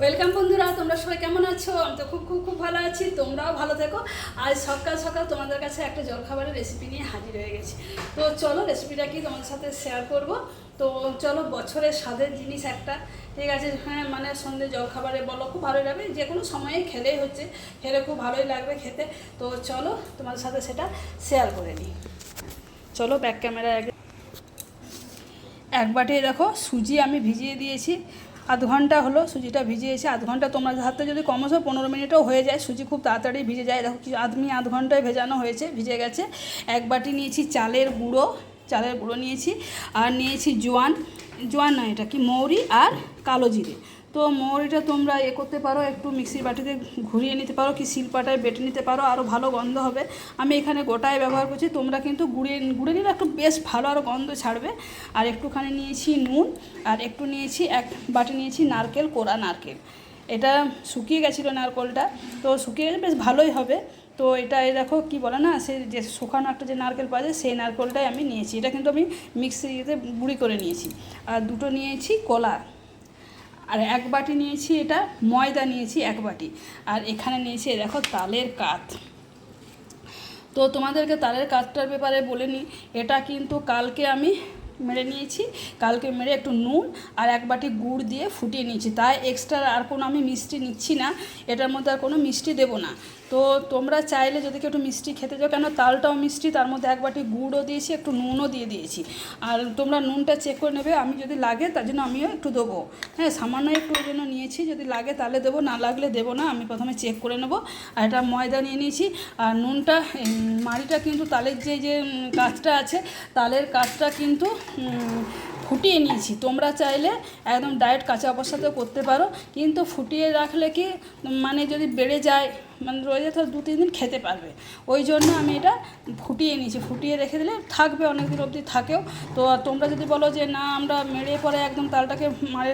Welcome বন্ধুরা, তোমরা সবাই কেমন আছো? আমি তো খুব খুব খুব ভালো আছি, তোমরাও ভালো থেকো। আজ সকাল সকাল তোমাদের কাছে একটা জলখাবারের রেসিপি নিয়ে হাজির হয়ে গেছি। তো চলো রেসিপিটা কি তোমাদের সাথে শেয়ার করব? তো চলো, বছরের স্বাদের জিনিস একটা, ঠিক আছে? হ্যাঁ মানে সন্ধ্যে জলখাবারে বলো, খুব ভালোই লাগবে যে কোনো সময়ে খেলেই হচ্ছে, খেলে খুব ভালোই লাগবে খেতে। তো চলো, তোমাদের সাথে সেটা শেয়ার করে নিই। চলো ব্যাক ক্যামেরা এক বাটি দেখো, সুজি আমি ভিজিয়ে দিয়েছি। আধ ঘণ্টা হলো সুজিটা ভিজিয়েছি আধ ঘণ্টা তোমরা হাতে যদি কমস পনেরো মিনিটও হয়ে যায়, সুজি খুব তাড়াতাড়ি ভিজে যায়। দেখো কি আদমি আধ ঘন্টায় ভেজানো হয়েছে, ভিজে গেছে। এক বাটি নিয়েছি চালের গুঁড়ো চালের গুঁড়ো নিয়েছি। আর নিয়েছি জোয়ান জোয়ান নয় এটা কি, মৌরি আর কালো জিরে। তো মৌরিটা তোমরা এ করতে পারো, একটু মিক্সির বাটিতে ঘুরিয়ে নিতে পারো কি শিলপাটায় বেটে নিতে পারো আরও ভালো গন্ধ হবে। আমি এখানে গোটায় ব্যবহার করছি, তোমরা কিন্তু গুঁড়িয়ে গুঁড়ে নিলে একটু বেশ ভালো আরও গন্ধ ছাড়বে। আর একটুখানি নিয়েছি নুন, আর একটু নিয়েছি এক বাটি নিয়েছি নারকেল কোড়া নারকেল। এটা শুকিয়ে গেছিল নারকেলটা, তো শুকিয়ে গেলে বেশ ভালোই হবে। তো এটা এই দেখো কি বলে না, সে যে শুকানো একটা যে নারকেল পাওয়া যায়, সেই নারকেলটাই আমি নিয়েছি। এটা কিন্তু আমি মিক্সিতে গুঁড়ি করে নিয়েছি। আর দুটো নিয়েছি কলা। আর এক বাটি নিয়েছি এটা, ময়দা নিয়েছি এক বাটি। আর এখানে নিয়েছি দেখো তালের কাত। তো তোমাদেরকে তালের কাতটার ব্যাপারে বলে নিই, এটা কিন্তু কালকে আমি মেরে নিয়েছি। কালকে মেরে একটু নুন আর এক বাটি গুড় দিয়ে ফুটিয়ে নিয়েছি। তাই এক্সট্রা আর কোনো আমি মিষ্টি নিচ্ছি না, এটার মধ্যে আর কোনো মিষ্টি দেবো না। তো তোমরা চাইলে যদি একটু মিষ্টি খেতে চাও কেন তালটাও মিষ্টি, তার মধ্যে এক বাটি গুড়ও দিয়েছি, একটু নুনও দিয়ে দিয়েছি। আর তোমরা নুনটা চেক করে নেবে, আমি যদি লাগে তার জন্য আমিও একটু দেবো। হ্যাঁ সামান্য একটু ওই জন্য নিয়েছি, যদি লাগে তাহলে দেবো, না লাগলে দেবো না, আমি প্রথমে চেক করে নেব। আর এটা ময়দা নিয়ে নিয়েছি, আর নুনটা মাড়িটা কিন্তু তালের যে যে কাজটা আছে, তালের কাজটা কিন্তু ফুটিয়ে নিয়েছি। তোমরা চাইলে একদম ডায়েট কাঁচা অবস্থাতেও করতে পারো। কিন্তু ফুটিয়ে রাখলে কি মানে যদি বেড়ে যায় মানে রয়ে যায়, তাহলে দু তিন দিন খেতে পারবে। ওই জন্য আমি এটা ফুটিয়ে নিয়েছি। ফুটিয়ে রেখে দিলে থাকবে অনেক দিন অবধি থাকেও। তো তোমরা যদি বলো যে, না, আমরা মেরে পরে একদম তালটাকে মারে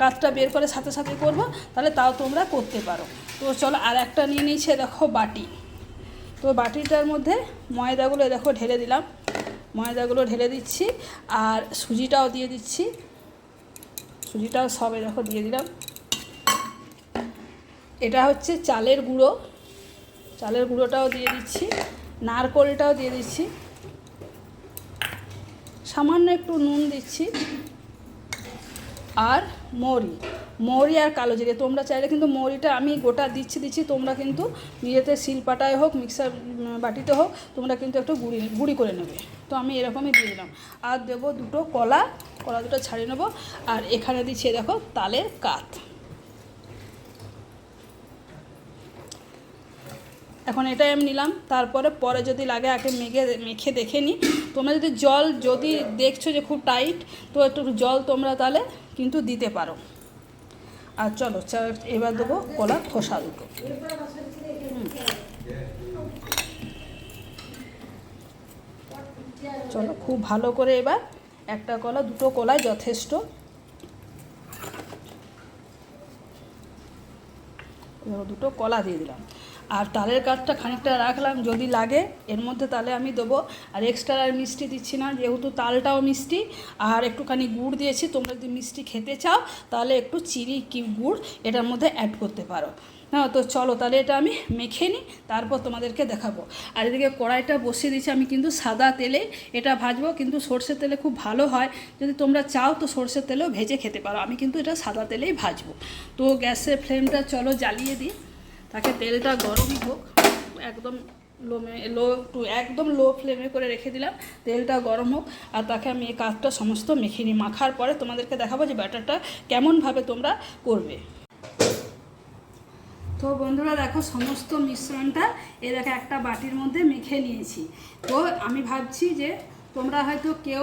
কাজটা বের করে সাথে সাথে করব, তাহলে তাও তোমরা করতে পারো। তো চলো আর একটা নিয়ে নিয়েছে দেখো বাটি। তো বাটিটার মধ্যে ময়দাগুলো দেখো, ঢেলে দিলাম। ময়দাগুলো ঢেলে দিচ্ছি আর সুজিটাও দিয়ে দিচ্ছি। সুজিটাও সবে দেখো দিয়ে দিলাম। এটা হচ্ছে চালের গুঁড়ো। চালের গুঁড়োটাও দিয়ে দিচ্ছি। নারকোলটাও দিয়ে দিচ্ছি। সামান্য একটু নুন দিচ্ছি। আর মৌরি। মৌরি আর কালো জিরে। তোমরা চাইলে কিন্তু মৌরিটা আমি গোটা দিচ্ছি দিচ্ছি। তোমরা কিন্তু নিজেতে শিলপাটায় হোক, মিক্সার বাটিতে হোক, তোমরা কিন্তু একটু গুঁড়ি গুঁড়ি করে নেবে। তো আমি এরকমই দিয়ে দিলাম। আর দেবো দুটো কলা। কলা দুটো ছাড়িয়ে নেব। আর এখানে দিচ্ছি, দেখো, তালের কাত। এখন এটাই আমি নিলাম। তারপরে পরে যদি লাগে আগে মেঘে মেখে দেখে নিই তোমরা যদি জল, যদি দেখছ যে খুব টাইট তো একটু জল তোমরা তাহলে কিন্তু দিতে পারো। আর চলো এবার দেবো কলার খোসা দুটো। চলো, খুব ভালো করে এবার একটা কলা, দুটো কলাই যথেষ্ট। দুটো কলা দিয়ে দিলাম। আর তালের কাঠটা খানিকটা রাখলাম, যদি লাগে, এর মধ্যে তাহলে আমি দেবো। আর এক্সট্রা আর মিষ্টি দিচ্ছি না, যেহেতু তালটাও মিষ্টি, আর একটুখানি গুড় দিয়েছি, তোমরা যদি মিষ্টি খেতে চাও, তাহলে একটু চিনি কি গুড়, এটার মধ্যে অ্যাড করতে পারো। হ্যাঁ তো চলো তাহলে এটা আমি মেখে নিই, তারপর তোমাদেরকে দেখাবো। আর এদিকে কড়াইটা বসিয়ে দিচ্ছি আমি কিন্তু সাদা তেলে, এটা ভাজবো, কিন্তু সর্ষের তেলে খুব ভালো হয়। যদি তোমরা চাও, তো সর্ষের তেলেও ভেজে খেতে পারো, আমি কিন্তু এটা সাদা তেলেই ভাজবো। তো গ্যাসের ফ্লেমটা চলো জ্বালিয়ে দিই। তাকে তেলটা গরম হোক, একদম লো লো টু একদম লো ফ্লেমে করে রেখে দিলাম, তেলটা গরম হোক, আর তাকে আমি এই কাজটা সমস্ত মেখে নিই। মাখার পরে তোমাদেরকে দেখাবো যে ব্যাটারটা কেমনভাবে তোমরা করবে। তো বন্ধুরা দেখো সমস্ত মিশ্রণটা, এ একটা বাটির মধ্যে মেখে নিয়েছি। তো আমি ভাবছি যে তোমরা হয়তো কেউ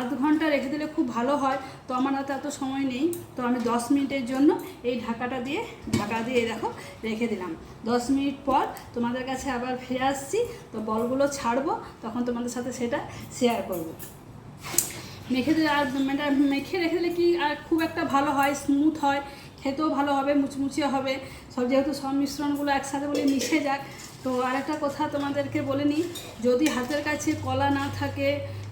আধ ঘণ্টা রেখে দিলে খুব ভালো হয়, তো আমার হাতে এত সময় নেই, তো আমি দশ মিনিটের জন্য এই ঢাকাটা দিয়ে, ঢাকা দিয়ে দেখো, রেখে দিলাম। দশ মিনিট পর তোমাদের কাছে আবার ফিরে আসছি, তো বলগুলো ছাড়বো, তখন তোমাদের সাথে সেটা শেয়ার করব। মেখে দিলে আর মানে মেখে রেখে দিলে কি আর খুব একটা ভালো হয় স্মুথ হয়, খেতেও ভালো হবে মুচমুচে হবে, সব যেহেতু সব মিশ্রণগুলো একসাথে বলে মিশে যাক তো আরেকটা কথা তোমাদেরকে বলে নিই, যদি হাতের কাছে কলা না থাকে,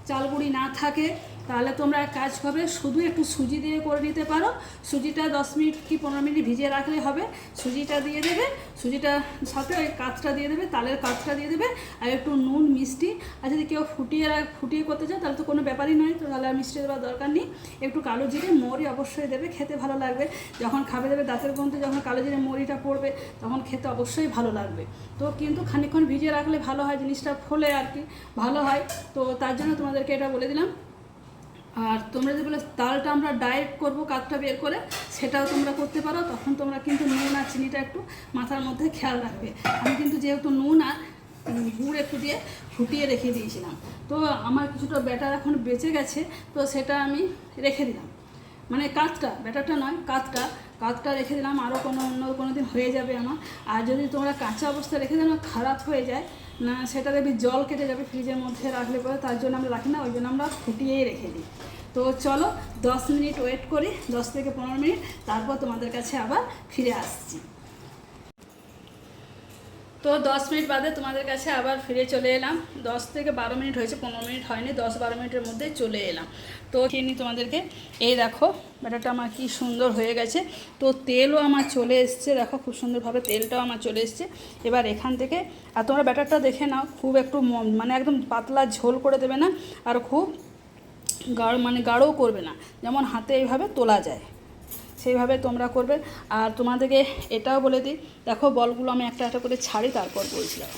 চালগুড়ি না থাকে তাহলে তোমরা এক কাজ করবে, শুধু একটু সুজি দিয়ে করে নিতে পারো। সুজিটা দশ মিনিট কি পনেরো মিনিট ভিজিয়ে রাখলে হবে। সুজিটা দিয়ে দেবে, সুজিটা সাথে ওই কাঁচটা দিয়ে দেবে, তালের কাঁচটা দিয়ে দেবে, আর একটু নুন, মিষ্টি। আর যদি কেউ ফুটিয়ে ফুটিয়ে করতে চায় তাহলে তো কোনো ব্যাপারই নয়, তো তাহলে আর মিষ্টি দেওয়ার দরকার নেই। একটু কালো জিরে, মরি অবশ্যই দেবে, খেতে ভালো লাগবে। যখন খাবে দেবে দাঁতের গন্ধে, যখন কালো জিরে মরিটা পড়বে, তখন খেতে অবশ্যই ভালো লাগবে। তো কিন্তু খানিকক্ষণ ভিজিয়ে রাখলে ভালো হয়, জিনিসটা ফোলে আর কি, ভালো হয়। তো তার জন্য তোমাদেরকে এটা বলে দিলাম। আর তোমরা যে বলে তালটা আমরা ডায়েট করব কাঠটা বের করে, সেটাও তোমরা করতে পারো। তখন তোমরা কিন্তু নুন আর চিনিটা একটু মাথার মধ্যে খেয়াল রাখবে। আমি কিন্তু যেহেতু নুন আর গুড় একটু দিয়ে ফুটিয়ে রেখে দিয়েছিলাম। তো আমার কিছুটা ব্যাটার এখন বেঁচে গেছে, তো সেটা আমি রেখে দিলাম। মানে কাতটা ব্যাটারটা নয় কাতটা কাতটা রেখে দিলাম আরও কোনো অন্য কোনো দিন হয়ে যাবে আমার। আর যদি তোমরা কাঁচা অবস্থায় রেখে দাও খারাপ হয়ে যায় না, সেটা দেখবি জল কেটে যাবে ফ্রিজের মধ্যে রাখলে পরে তার জন্য আমরা রাখি না, ওই জন্য আমরা ফুটিয়েই রেখে দিই। তো চলো, দশ মিনিট ওয়েট করি, দশ থেকে পনেরো মিনিট, তারপর তোমাদের কাছে আবার ফিরে আসছি। তো দশ মিনিট বাদে তোমাদের কাছে আবার ফিরে চলে এলাম। দশ থেকে বারো মিনিট হয়েছে, পনেরো মিনিট হয়নি, দশ বারো মিনিটের মধ্যে চলে এলাম। তো নিই তোমাদেরকে। এই দেখো ব্যাটারটা আমার কি সুন্দর হয়ে গেছে। তো তেলও আমার চলে এসছে, দেখো খুব সুন্দরভাবে তেলটাও আমার চলে এসছে। এবার এখান থেকে, আর তোমরা ব্যাটারটা দেখে নাও, খুব একটু মানে একদম পাতলা ঝোল করে দেবে না, আর খুব গাঢ় মানে গাঢ়ও করবে না। যেমন হাতে এইভাবে তোলা যায়। সেইভাবে তোমরা করবে। আর তোমাদেরকে এটাও বলে দিই, দেখো বলগুলো আমি একটা একটা করে ছাড়ি, তারপর বলছিলাম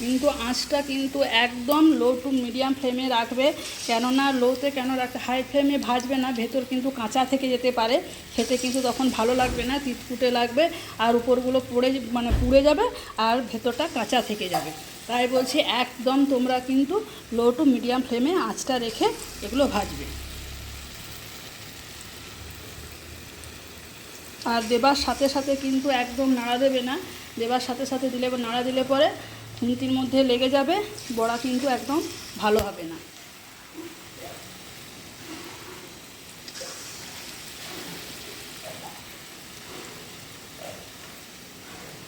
কিন্তু আঁচটা কিন্তু একদম লো টু মিডিয়াম ফ্লেমে রাখবে, কেননা লোতে কেন রাখতে হাই ফ্লেমে ভাজবে না, ভেতর কিন্তু কাঁচা থেকে যেতে পারে। খেতে কিন্তু তখন ভালো লাগবে না, তিতকুটে লাগবে, আর উপরগুলো পড়ে মানে পুড়ে যাবে, আর ভেতরটা কাঁচা থেকে যাবে। তাই বলছি একদম তোমরা কিন্তু লো টু মিডিয়াম ফ্লেমে আঁচটা রেখে এগুলো ভাজবে। আর দেবার সাথে সাথে কিন্তু একদম নাড়া দেবে না। দেবার সাথে সাথে দিলে নাড়া দিলে পরে খুন্তির মধ্যে লেগে যাবে, বড়া কিন্তু একদম ভালো হবে না।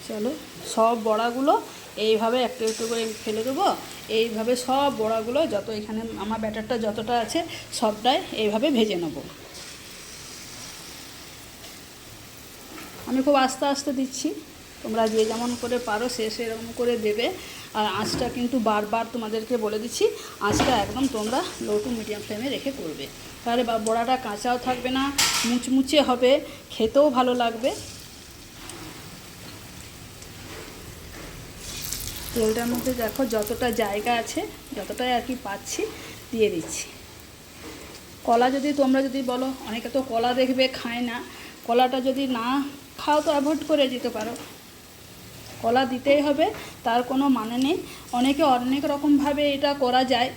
চলো, সব বড়াগুলো এইভাবে একটু একটু করে ফেলে দেবো। এইভাবে সব বড়াগুলো যত এখানে আমার ব্যাটারটা যতটা আছে সবটাই এইভাবে ভেজে নেব। আমি খুব আস্তে আস্তে দিচ্ছি। তোমরা যে যেমন করে পারো সে সেরকম করে দেবে। আর আঁচটা কিন্তু বারবার তোমাদেরকে বলে দিচ্ছি, আঁচটা একদম তোমরা লো টু মিডিয়াম ফ্লেমে রেখে করবে। তাহলে বড়াটা কাঁচাও থাকবে না, মুচমুচে হবে, খেতেও ভালো লাগবে। তেলটার মধ্যে দেখো যতটা জায়গা আছে, যতটাই আর কি পাচ্ছি, দিয়ে দিচ্ছি। কলা যদি তোমরা যদি বলো, অনেকে তো কলা দেখবে, খায় না। কলাটা যদি না খাও তো অ্যাভয়েড করে দিতে পারো। কলা দিতেই হবে, তার কোনো মানে নেই। অনেকে অনেক রকমভাবে এটা করা যায়।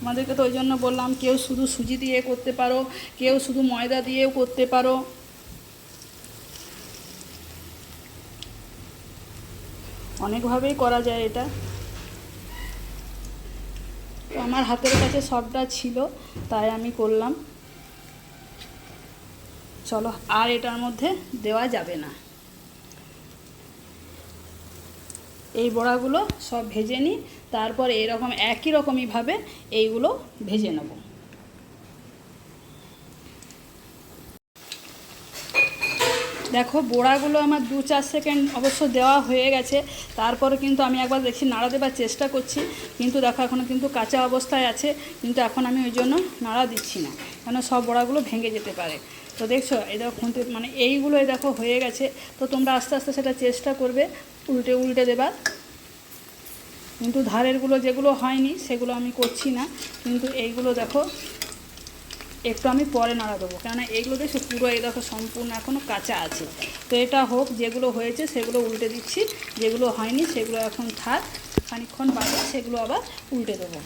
আমাদেরকে তো ওই জন্য বললাম, কেউ শুধু সুজি দিয়ে করতে পারো, কেউ শুধু ময়দা দিয়েও করতে পারো। অনেকভাবেই করা যায় এটা। তো আমার হাতের কাছে সবটা ছিল, তাই আমি করলাম। চলো, আর এটার মধ্যে দেওয়া যাবে না। এই বড়াগুলো সব ভেজে নিই, তারপর এরকম একই রকমইভাবে এইগুলো ভেজে নেব। দেখো, বড়াগুলো আমার দু চার সেকেন্ড অবশ্য দেওয়া হয়ে গেছে। তারপরে কিন্তু আমি একবার দেখি নাড়া দেবার চেষ্টা করছি। কিন্তু দেখো এখনও কিন্তু কাঁচা অবস্থায় আছে। কিন্তু এখন আমি ওই জন্য নাড়া দিচ্ছি না। কেন, সব বড়াগুলো ভেঙে যেতে পারে। তো দেখছ, এই দেখো, খুঁতে মানে এইগুলো এই দেখো হয়ে গেছে। তো তোমরা আস্তে আস্তে সেটা চেষ্টা করবে, উল্টে উল্টে দেবার। কিন্তু ধারেরগুলো যেগুলো হয়নি, সেগুলো আমি করছি না। কিন্তু এইগুলো দেখো একটু আমি পরে নাড়া দেবো। কেননা এইগুলো দেখছ পুরো এই দেখো সম্পূর্ণ এখনও কাঁচা আছে। তো এটা হোক, যেগুলো হয়েছে সেগুলো উল্টে দিচ্ছি। যেগুলো হয়নি সেগুলো এখন থাক, খানিকক্ষণ বাদে সেগুলো আবার উল্টে দেবো।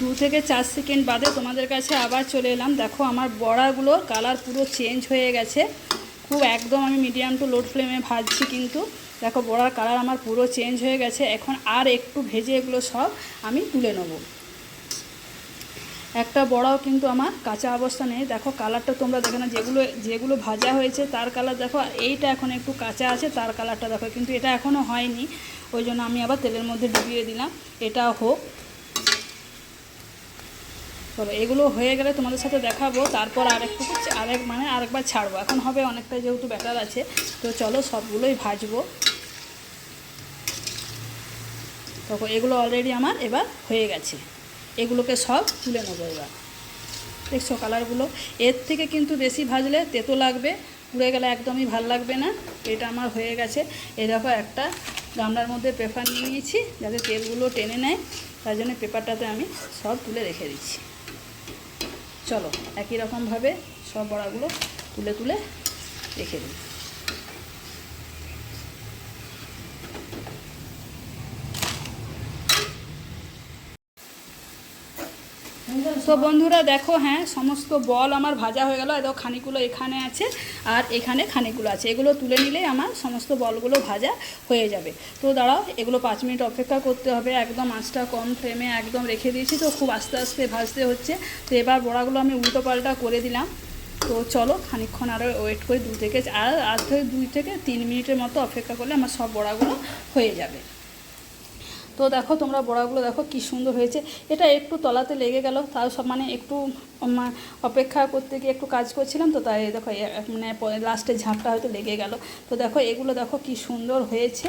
দু থেকে চার সেকেন্ড বাদে তোমাদের কাছে আবার চলে এলাম। দেখো আমার বড়াগুলোর কালার পুরো চেঞ্জ হয়ে গেছে। খুব একদম আমি মিডিয়াম টু লোড ফ্লেমে ভাজছি কিন্তু। দেখো বড়ার কালার আমার পুরো চেঞ্জ হয়ে গেছে। এখন আর একটু ভেজে এগুলো সব আমি তুলে নেব। একটা বড়াও কিন্তু আমার কাঁচা অবস্থা নেই। দেখো কালারটা তোমরা দেখো না যেগুলো যেগুলো ভাজা হয়েছে তার কালার দেখো এইটা এখন একটু কাঁচা আছে তার কালারটা দেখো, কিন্তু এটা এখনও হয়নি। ওই জন্য আমি আবার তেলের মধ্যে ডুবিয়ে দিলাম। এটা হোক। চলো, এগুলো হয়ে গেলে তোমাদের সাথে দেখাবো। তারপর আরেকটু আরেক মানে আরেকবার ছাড়বো। এখন হবে অনেকটা যেহেতু ব্যাটার আছে, তো চলো সবগুলোই ভাজবো। তখন এগুলো অলরেডি আমার এবার হয়ে গেছে। এগুলোকে সব তুলে নেব এবার। দেখছ কালারগুলো এর থেকে কিন্তু বেশি ভাজলে তেতো লাগবে, পুড়ে গেলে একদমই ভালো লাগবে না। এটা আমার হয়ে গেছে। এই দেখো, একটা গামলার মধ্যে পেপার নিয়ে নিয়েছি, যাতে তেলগুলো টেনে নেয়। তার জন্য পেপারটাতে আমি সব তুলে রেখে দিচ্ছি। চলো, একই রকমভাবে সব বড়াগুলো তুলে তুলে রেখে দিই। তো বন্ধুরা দেখো হ্যাঁ সমস্ত বল আমার ভাজা হয়ে গেল। এদের খানিকগুলো এখানে আছে আর এখানে খানিকগুলো আছে। এগুলো তুলে নিলেই আমার সমস্ত বলগুলো ভাজা হয়ে যাবে। তো দাঁড়াও, এগুলো পাঁচ মিনিট অপেক্ষা করতে হবে। একদম আঁচটা কম ফ্লেমে একদম রেখে দিয়েছি। তো খুব আস্তে আস্তে ভাজতে হচ্ছে। তো এবার বড়াগুলো আমি উল্টো পাল্টা করে দিলাম। তো চলো, খানিকক্ষণ আরও ওয়েট করে। দু থেকে, আর আর থেকে, দুই থেকে তিন মিনিটের মতো অপেক্ষা করলে আমার সব বড়াগুলো হয়ে যাবে। তো দেখো তোমরা বড়াগুলো দেখো কি সুন্দর হয়েছে। এটা একটু তলাতে লেগে গেল, তাও সব মানে একটু অপেক্ষা করতে গিয়ে একটু কাজ করছিলাম তো তাই দেখো মানে লাস্টে ঝাঁপটা হয়তো লেগে গেল। তো দেখো এগুলো দেখো কি সুন্দর হয়েছে।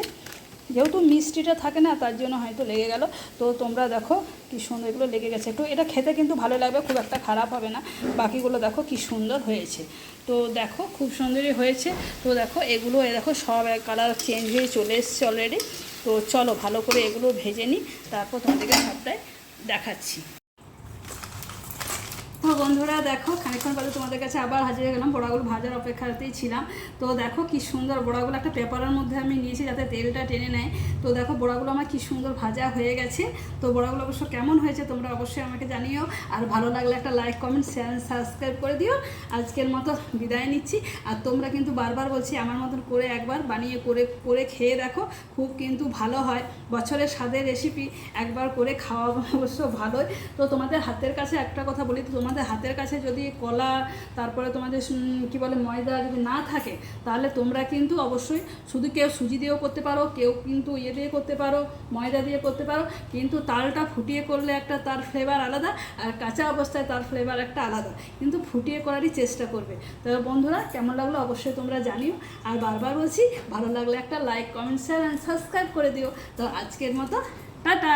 যেহেতু মিষ্টিটা থাকে না, তার জন্য হয়তো লেগে গেল। তো তোমরা দেখো কি সুন্দর এগুলো লেগে গেছে। একটু এটা খেতে কিন্তু ভালো লাগবে, খুব একটা খারাপ হবে না। বাকিগুলো দেখো কি সুন্দর হয়েছে। তো দেখো খুব সুন্দরই হয়েছে। তো দেখো এগুলো দেখো সব কালার চেঞ্জ হয়ে চলে এসছে অলরেডি তো চলো ভালো করে এগুলো ভেজে নিই তারপর তোমাদেরকে সবটাই দেখাচ্ছি। বন্ধুরা, দেখো, খানিকক্ষণ পরে তোমাদের কাছে আবার হাজির হয়ে গেলাম। বড়াগুলো ভাজার অপেক্ষাতেই ছিলাম। তো দেখো, কি সুন্দর বড়াগুলো একটা পেপারের মধ্যে আমি নিয়েছি যাতে তেলটা টেনে নেয়। তো দেখো, বড়াগুলো আমার কি সুন্দর ভাজা হয়ে গেছে। তো বড়াগুলো অবশ্য কেমন হয়েছে তোমরা অবশ্যই আমাকে জানিও। আর ভালো লাগলে একটা লাইক কমেন্ট শেয়ার সাবস্ক্রাইব করে দিও। আজকের মতো বিদায় নিচ্ছি। আর তোমরা কিন্তু বারবার বলছি, আমার মতন করে একবার বানিয়ে করে করে খেয়ে দেখো, খুব কিন্তু ভালো হয়। বছরের স্বাদের রেসিপি একবার করে খাওয়া অবশ্য ভালোই। তো তোমাদের হাতের কাছে একটা কথা বলি তোমাদের হাতের কাছে যদি কলা, তারপরে তোমাদের কি বলে, ময়দা যদি না থাকে, তাহলে তোমরা কিন্তু অবশ্যই শুধু কেউ সুজি দিয়েও করতে পারো, কেউ কিন্তু ইয়ে দিয়ে করতে পারো, ময়দা দিয়ে করতে পারো, কিন্তু তালটা ফুটিয়ে করলে একটা তার ফ্লেভার আলাদা আর কাঁচা অবস্থায় তার ফ্লেভার একটা আলাদা। কিন্তু ফুটিয়ে করারই চেষ্টা করবে। তো বন্ধুরা, কেমন লাগল অবশ্যই তোমরা জানিও। আর বারবার বলছি, ভালো লাগলে একটা like comment share and subscribe করে দিও। তো আজকের মতো, টাটা!